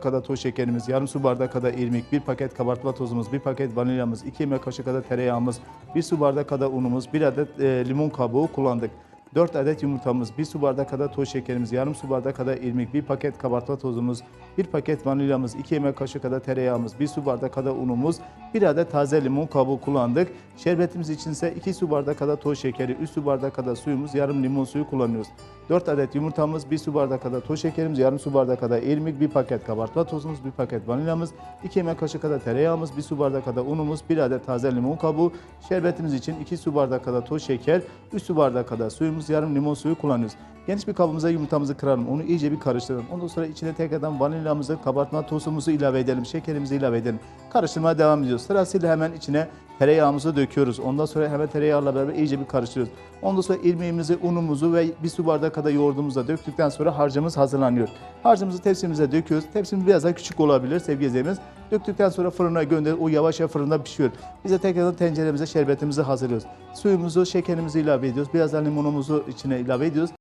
kadar toz şekerimiz, yarım su bardağı kadar irmik, bir paket kabartma tozumuz, bir paket vanilyamız, 2 yemek kaşığı kadar tereyağımız, bir su bardağı kadar unumuz, bir adet e, limon kabuğu kullandık. 4 adet yumurtamız, 1 su bardağı kadar toz şekerimiz, yarım su bardağı kadar irmik, bir paket kabartma tozumuz, bir paket vanilyamız, 2 yemek kaşığı kadar tereyağımız, 1 su bardağı kadar unumuz, bir adet taze limon kabuğu kullandık. Şerbetimiz için ise 2 su bardağı kadar toz şekeri, 3 su bardağı kadar suyumuz, yarım limon suyu kullanıyoruz. 4 adet yumurtamız, 1 su bardağı kadar toz şekerimiz, yarım su bardağı kadar irmik, bir paket kabartma tozumuz, bir paket vanilyamız, 2 yemek kaşığı kadar tereyağımız, 1 su bardağı kadar unumuz, 1 adet taze limon kabuğu, şerbetimiz için 2 su bardağı kadar toz şeker, 3 su bardağı kadar suyumuz, yarım limon suyu kullanıyoruz. Geniş bir kabımıza yumurtamızı kıralım, onu iyice bir karıştıralım. Ondan sonra içine tekrardan vanilyamızı, kabartma tozumuzu ilave edelim, şekerimizi ilave edelim. Karıştırmaya devam ediyoruz. Sırasıyla hemen içine tereyağımızı döküyoruz. Ondan sonra hemen tereyağıyla beraber iyice bir karıştırıyoruz. Ondan sonra irmiğimizi, unumuzu ve bir su bardağı kadar yoğurdumuzu da döktükten sonra harcımız hazırlanıyor. Harcımızı tepsimize döküyoruz. Tepsimiz biraz daha küçük olabilir sevgili izleyicilerimiz. Döktükten sonra fırına gönderiyoruz. O yavaş yavaş fırında pişiyor. Biz de tekrardan tenceremize şerbetimizi hazırlıyoruz. Suyumuzu, şekerimizi ilave ediyoruz. Biraz da limonumuzu içine ilave ediyoruz.